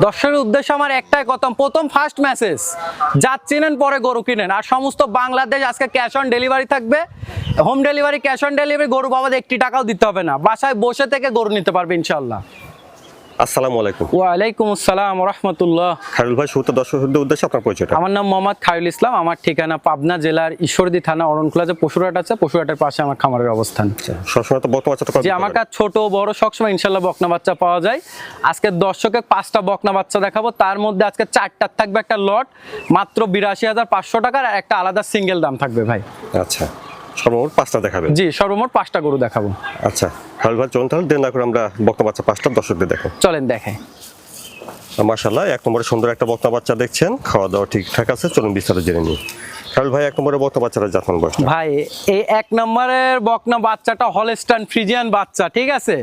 দর্শকের উদ্দেশ্যে আমার একটাই কথা, প্রথম ফার্স্ট মেসেজ যা চিনেন পরে গরু কিনেন। আর সমস্ত বাংলাদেশ আজকে ক্যাশ অন ডেলিভারি থাকবে। Home delivery cash on delivery গরু বাবাদের একটি টাকাও দিতে হবে না। বাসায় বসে থেকে গরু নিতে পারবে ইনশাল্লাহ। আসসালামু আলাইকুম। ওয়ালাইকুম আসসালাম রহমতুল্লাহ। খায়রুল ভাই শুরুতে দর্শকদের উদ্দেশ্যে আপনার পরিচয়টা। আমার নাম মোহাম্মদ খায়রুল ইসলাম আমার ঠিকানা পাবনা জেলার ঈশ্বরদী থানা অরণকুলা যে পশুরহাট আছে। পশুরহাটের পাশে আমার খামারের অবস্থান। সবসময় তো বর্তমান বাচ্চাটা যে আমার কাছে ছোট বড় সবসময় ইনশাল্লাহ বকনা বাচ্চা পাওয়া যায়। আজকে দর্শকে পাঁচটা বকনা বাচ্চা দেখাবো। তার মধ্যে আজকে চারটার থাকবে একটা লট মাত্র বিরাশি হাজার পাঁচশো টাকার একটা আলাদা সিঙ্গেল দাম থাকবে ভাই। আচ্ছা। সর্বমোট পাঁচটা দেখাবেন? জি সর্বমোট পাঁচটা গরু দেখাবো। আচ্ছা হাল ভাই চলুন তাহলে দেন না করে আমরা বক্তা বাচ্চা পাঁচটা দর্শকদের দেখো। চলেন দেখাই। মার্শাল্লাহ এক নম্বরে সুন্দর একটা বক্তা বাচ্চা দেখছেন খাওয়া দাওয়া ঠিকঠাক আছে চলুন বিস্তারিত জেনে নিই। খায়রুল ভাই এক নম্বরে বক্তা বাচ্চাটা জাতমান বয়স ভাই এই এক নম্বরের বকনা বাচ্চাটা হলস্টান ফ্রিজিয়ান বাচ্চা ঠিক আছে?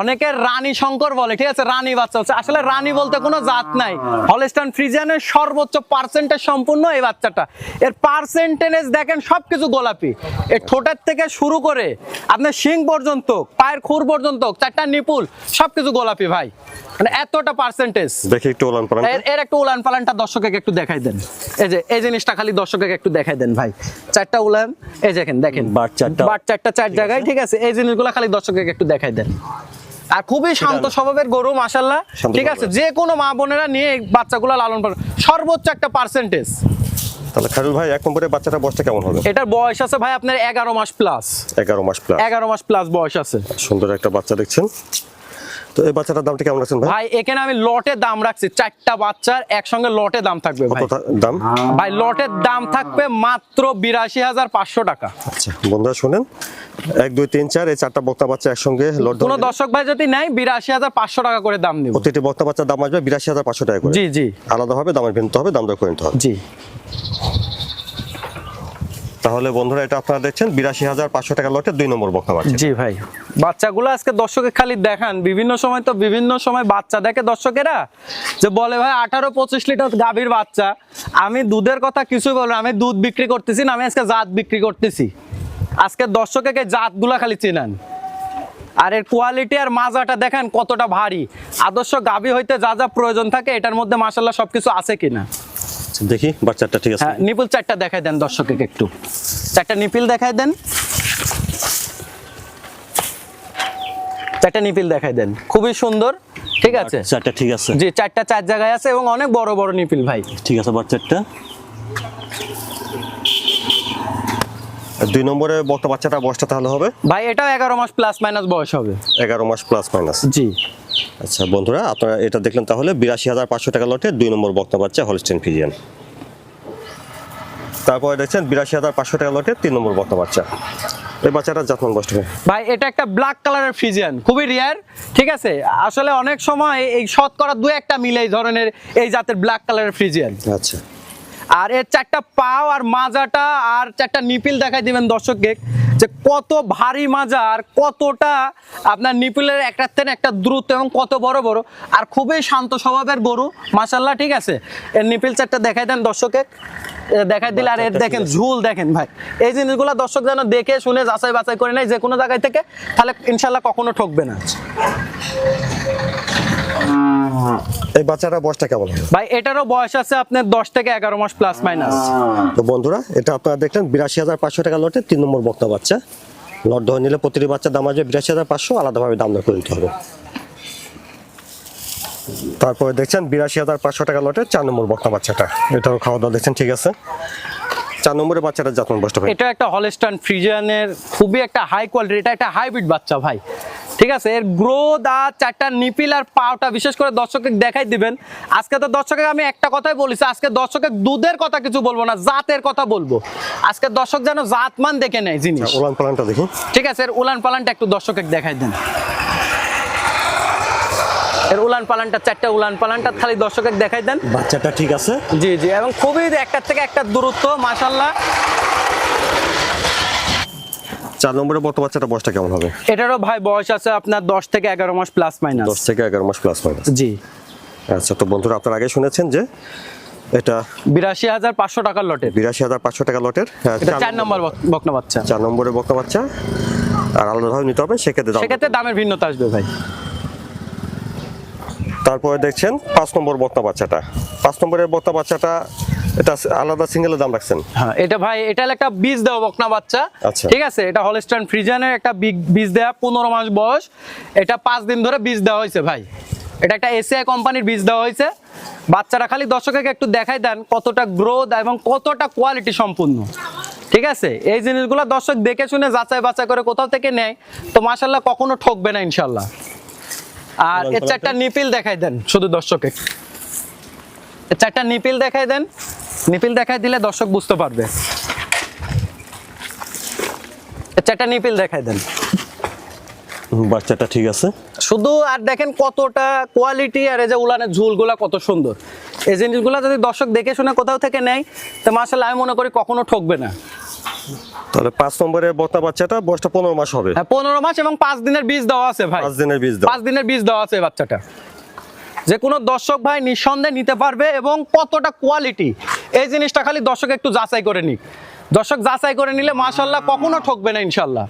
অনেকে রানী শঙ্কর বলে ঠিক আছে? রানী বাচ্চা হচ্ছে। আসলে রানী বলতে কোনো জাত নাই। হলস্টান ফ্রিজিয়ানের সর্বোচ্চ পার্সেন্টেজ সম্পূর্ণ এই বাচ্চাটা। এর পার্সেন্টেজ দেখেন সবকিছু গোলাপি। এর ঠোঁটের থেকে শুরু করে আপনার শিং পর্যন্ত পায়ের খুর পর্যন্ত চারটা নিপুল সবকিছু গোলাপি ভাই। মানে এতটা পার্সেন্টেজ দেখি একটু ওলান পালান। এর একটু উলান পালানটা দর্শকে একটু দেখাই দেন। এই যে এই জিনিসটা খালি দর্শককে একটু দেখাই দেন ভাই। চারটা উলান এই দেখেন দেখেন। বাট চারটা। বাট চারটা চার জায়গায় ঠিক আছে? এই জিনিসগুলো খালি দর্শককে একটু দেখাই দেন। আর খুবই শান্ত স্বভাবের গরু মাসাল্লাহ ঠিক আছে। যে কোনো মা বোনেরা নিয়ে বাচ্চাগুলো লালন পালন সর্বোচ্চ একটা পার্সেন্টেজ তাহলে খায়রুল ভাই এক নম্বরে বাচ্চাটা বয়সটা কেমন হবে? এটার বয়স আছে ভাই আপনার এগারো মাস প্লাস এগারো মাস প্লাস এগারো মাস প্লাস বয়স আছে। সুন্দর একটা বাচ্চা দেখছেন। তো এই বাচ্চাটার দামটা কেমন আছেন ভাই? ভাই এখানে আমি লটে দাম রাখছি। চারটা বাচ্চার একসঙ্গে লটে দাম থাকবে ভাই। দাম? ভাই লটের দাম থাকবে মাত্র বিরাশি হাজার পাঁচশো টাকা। আচ্ছা বন্ধুরা শুনেন। এক দুই তিন চার এই চারটা বক্তা বাচ্চা একসঙ্গে লট কোনো দর্শক ভাই যদি নাই বিরাশি হাজার পাঁচশো টাকা করে দাম নিব। প্রতিটি বক্তা বাচ্চার দাম আসবে বিরাশি হাজার পাঁচশো টাকা করে। জি জি। আলাদাভাবে দামের ভিন্ন হবে দাম দর করে নিতে হবে। জি। তাহলে বন্ধুরা এটা আপনারা দেখছেন, বিরাশি হাজার পাঁচশো টাকা লটে দুই নম্বর বক্তা বাচ্চা জি ভাই। বাচ্চাগুলো আজকে দর্শকে খালি দেখান, বিভিন্ন সময় তো বিভিন্ন সময় বাচ্চা দেখে দর্শকেরা যে বলে, ভাই, আঠারো পঁচিশ লিটার গাভীর বাচ্চা, আমি দুধের কথা কিছুই বলব আমি দুধ বিক্রি করতেছি না, আমি আজকে জাত বিক্রি করতেছি। আজকে দর্শকে জাতগুলা খালি চিনান। আর এর কোয়ালিটি আর মাজাটা দেখেন কতটা ভারী। আদর্শ গাভী হইতে যা যা প্রয়োজন থাকে, এটার মধ্যে মাসাল্লাহ সবকিছু আছে কিনা। দেখি বাচ্চাটা ঠিক আছে? হ্যাঁ নিপুল চারটা দেখাই দেন দর্শককে একটু। চারটা নিপিল দেখাই দেন। চারটা নিপিল দেখাই দেন। খুবই সুন্দর ঠিক আছে? চারটা ঠিক আছে। জি চারটা চার জায়গায় আছে এবং অনেক বড় বড় নিপিল ভাই। ঠিক আছে বাচ্চারটা আর দুই নম্বরে বক্তা বাচ্চাটা বয়সটা তাহলে হবে? ভাই এটাও এগারো মাস প্লাস মাইনাস বয়স হবে। এগারো মাস প্লাস মাইনাস জি। আচ্ছা বন্ধুরা আপনারা এটা দেখলেন তাহলে বিরাশি হাজার পাঁচশো টাকা লটে দুই নম্বর বক্তা বাচ্চা হলস্টেন ফিজিয়ান তারপরে দেখছেন বিরাশি হাজার পাঁচশো টাকা লটে তিন নম্বর বক্তা বাচ্চা এই বাচ্চাটা যত্ন কষ্ট ভাই এটা একটা ব্ল্যাক কালারের ফ্রিজিয়ান খুবই রিয়ার ঠিক আছে? আসলে অনেক সময় এই শতকরা দু একটা মিলে এই ধরনের এই জাতের ব্ল্যাক কালারের ফ্রিজিয়ান আচ্ছা। আর এর চারটা পাও আর মাজাটা আর চারটা নিপিল দেখাই দিবেন দর্শককে। যে কত ভারী মাজা আর কতটা আপনার নিপিলের একটার থেকে একটা দ্রুত এবং কত বড় বড়। আর খুবই শান্ত স্বভাবের গরু মাসাল্লাহ ঠিক আছে? এর নিপিল চারটা দেখাই দেন দর্শকে দেখাই দিলে আর এর দেখেন ঝুল দেখেন ভাই। এই জিনিসগুলো দর্শক যেন দেখে শুনে যাচাই বাছাই করে নেয় যে কোনো জায়গায় থেকে তাহলে ইনশাল্লাহ কখনো ঠকবে না। এই বাচ্চাটা বয়সটা কেমন ভাই এটারও বয়স আছে আপনার দশ থেকে এগারো মাস প্লাস মাইনাস তো বন্ধুরা এটা আপনারা দেখলেন বিরাশি হাজার পাঁচশো টাকা লটে তিন নম্বর বক্তা বাচ্চা। লট ধরে নিলে প্রতিটি বাচ্চার দাম আসবে বিরাশি হাজার পাঁচশো আলাদাভাবে দাম দর করে নিতে হবে। তারপরে দেখছেন বিরাশি হাজার পাঁচশো টাকা লটে চার নম্বর বক্তা বাচ্চাটা। এটাও খাওয়া দাওয়া দেখছেন ঠিক আছে? চার নম্বরের বাচ্চাটা যত্ন বসতে হবে এটা একটা হলস্টান ফ্রিজিয়ানের খুবই একটা হাই কোয়ালিটি এটা একটা হাইব্রিড বাচ্চা ভাই। ঠিক আছে? এর গ্রোথ আর চারটা নিপিল আর পাওটা বিশেষ করে দর্শককে দেখাই দিবেন। আজকে তো দর্শকে আমি একটা কথাই বলেছি আজকে দর্শকের দুধের কথা কিছু বলব না জাতের কথা বলব। আজকে দর্শক যেন জাতমান দেখে নেয় জিনিস। ওলান পালানটা দেখি। ঠিক আছে? এর উলান পালানটা একটু দর্শককে দেখাই দেন। এর উলান পালানটা চারটা উলান পালানটা খালি দর্শকে দেখাই দেন। বাচ্চাটা ঠিক আছে? জি জি এবং খুবই একটার থেকে একটা দূরত্ব মাসাল্লাহ চার নম্বরের বক্তা বাচ্চাটা বয়সটা কেমন হবে? এটারও ভাই বয়স আছে আপনার দশ থেকে এগারো মাস প্লাস মাইনাস দশ থেকে এগারো মাস প্লাস মাইনাস জি। আচ্ছা তো বন্ধুরা আপনারা আগে শুনেছেন যে এটা বিরাশি হাজার পাঁচশো টাকার লটের। বিরাশি হাজার পাঁচশো টাকা লটের হ্যাঁ, চার নম্বর বক- বকনা বাচ্চা। চার বাচ্চা। আর আলাদাভাবে নিতে হবে সেক্ষেত্রে সেক্ষেত্রে দামের ভিন্নতা আসবে ভাই। তারপরে দেখছেন পাঁচ নম্বর বক্তা বাচ্চাটা। পাঁচ নম্বরের বক্তা বাচ্চাটা এটা আলাদা সিঙ্গেলের দাম রাখছেন? হ্যাঁ এটা ভাই এটা একটা বীজ দেওয়া বকনা বাচ্চা। আচ্ছা। ঠিক আছে এটা হলস্টাইন ফ্রিজানের একটা বীজ দেওয়া পনেরো মাস বয়স। এটা পাঁচ দিন ধরে বীজ দেওয়া হয়েছে ভাই। এটা একটা এসিআই কোম্পানির বীজ দেওয়া হয়েছে। বাচ্চারা খালি দর্শককে একটু দেখাই দেন কতটা গ্রোথ এবং কতটা কোয়ালিটি সম্পূর্ণ। ঠিক আছে এই জিনিসগুলো দর্শক দেখে শুনে যাচাই বাছাই করে কোথাও থেকে নেয়। তো মাসাল্লাহ কখনো ঠকবে না ইনশাল্লাহ আর এর চারটা নিপিল দেখাই দেন। শুধু দর্শকে এর চারটা নিপিল দেখাই দেন। নিপিল দেখাই দিলে দর্শক বুঝতে পারবে। এর চারটা নিপিল দেখাই দেন। বাচ্চাটা ঠিক আছে। শুধু আর দেখেন কতটা কোয়ালিটি আর এই যে উলানের ঝুলগুলা কত সুন্দর। এই জিনিসগুলো যদি দর্শক দেখে শুনে কোথাও থেকে নেয় তো মাসাল্লাহ আমি মনে করি কখনো ঠকবে না। তাহলে পাঁচ নম্বরের বক্তা বাচ্চাটা বয়সটা পনেরো মাস হবে। হ্যাঁ পনেরো মাস এবং পাঁচ দিনের বীজ দেওয়া আছে ভাই। পাঁচ দিনের বীজ পাঁচ দিনের বীজ দেওয়া আছে এই বাচ্চাটা। যে কোনো দর্শক ভাই নিঃসন্দেহে নিতে পারবে এবং কতটা কোয়ালিটি এই জিনিসটা খালি দর্শক একটু যাচাই করে নিক। দর্শক যাচাই করে নিলে মাশাল্লাহ কখনো ঠকবে না ইনশাল্লাহ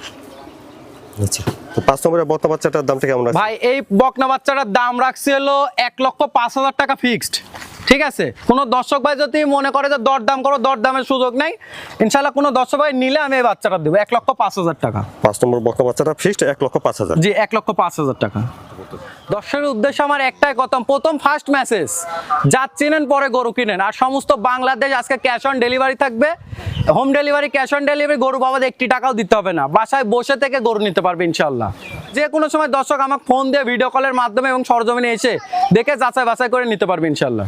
আচ্ছা তো পাঁচ নম্বরের বক্তা বাচ্চাটার দামটা কেমন ভাই এই বকনা বাচ্চাটার দাম রাখছি হলো এক লক্ষ পাঁচ হাজার টাকা ফিক্সড ঠিক আছে? কোনো দর্শক ভাই যদি মনে করে যে দরদাম করো দরদামের সুযোগ নেই ইনশাল্লাহ কোনো দর্শক ভাই নিলে আমি এই বাচ্চাটা দেবো। এক লক্ষ পাঁচ হাজার টাকা। পাঁচ নম্বর বক্তা বাচ্চাটা ফিক্সড এক লক্ষ পাঁচ হাজার। জি এক লক্ষ পাঁচ হাজার টাকা। দর্শকের উদ্দেশ্য আমার একটাই কথা প্রথম ফার্স্ট মেসেজ যা চিনেন পরে গরু কিনেন। আর সমস্ত বাংলাদেশ আজকে ক্যাশ অন ডেলিভারি থাকবে। Home delivery cash on delivery গরু বাবাদের একটি টাকাও দিতে হবে না। বাসায় বসে থেকে গরু নিতে পারবে ইনশাল্লাহ যে কোনো সময় দর্শক আমাকে ফোন দিয়ে ভিডিও কলের মাধ্যমে এবং সরজমিনে এসে দেখে যাচাই বাছাই করে নিতে পারবে ইনশাল্লাহ